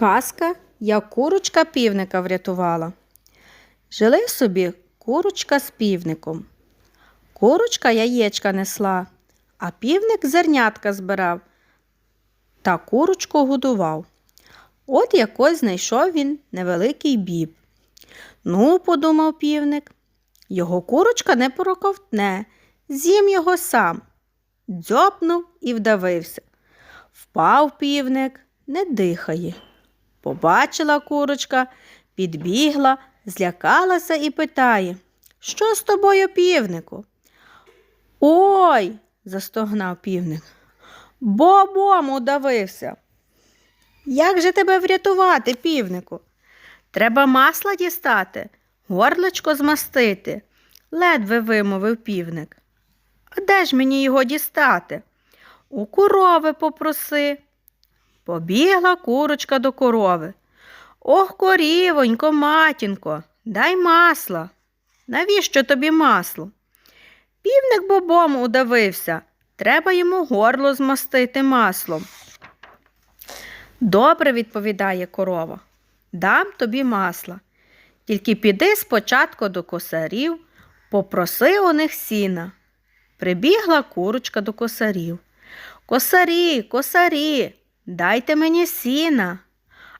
Казка, як курочка півника врятувала. Жили собі курочка з півником. Курочка яєчка несла, а півник зернятка збирав та курочку годував. От якось знайшов він невеликий біб. Ну, подумав півник, його курочка не проковтне, з'їм його сам. Дзьопнув і вдавився. Впав півник, не дихає. Побачила курочка, підбігла, злякалася і питає, що з тобою, півнику? Ой, застогнав півник. Бобом удавився. Як же тебе врятувати, півнику? Треба масла дістати, горлечко змастити, ледве вимовив півник. А де ж мені його дістати? У корови попроси. Побігла курочка до корови. Ох, корівонько, матінко, дай масла. Навіщо тобі масло? Півник бобом удавився. Треба йому горло змастити маслом. Добре, відповідає корова. Дам тобі масла. Тільки піди спочатку до косарів, попроси у них сіна. Прибігла курочка до косарів. Косарі, косарі, дайте мені сіна.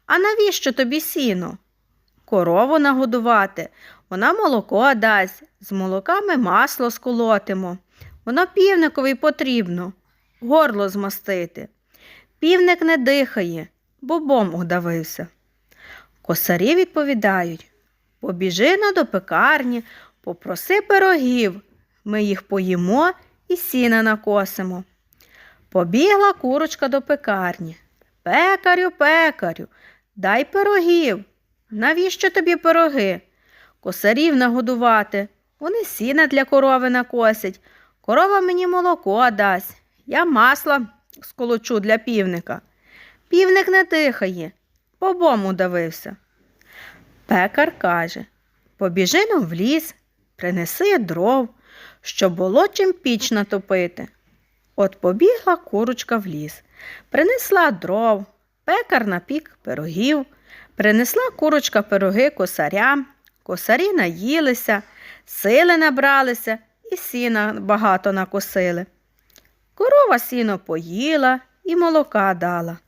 А навіщо тобі сіно? Корову нагодувати, вона молоко дасть, з молока ми масло сколотимо. Воно півникові потрібно, горло змастити. Півник не дихає, бобом удавився. Косарі відповідають побіжи на до пекарні, попроси пирогів, ми їх поїмо і сіна накосимо. Побігла курочка до пекарні. Пекарю, пекарю, дай пирогів. Навіщо тобі пироги? Косарів нагодувати. Вони сіна для корови накосять. Корова мені молоко дасть. Я масла сколочу для півника. Півник не дихає, бобом удавився. Пекар каже Побіжи но в ліс, принеси дров, щоб було чим піч натопити. От побігла курочка в ліс, принесла дров, пекар напік пирогів, принесла курочка пироги косарям, косарі наїлися, сили набралися і сіна багато накосили. Корова сіно поїла і молока дала,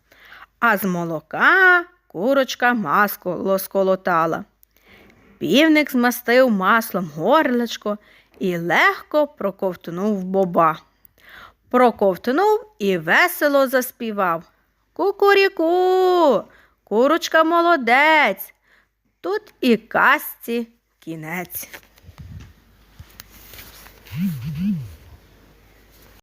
а з молока курочка масло сколотала. Півник змастив маслом горлечко і легко проковтнув боба проковтнув і весело заспівав. Кукуріку, -ку! курочка молодець. Тут і казці кінець.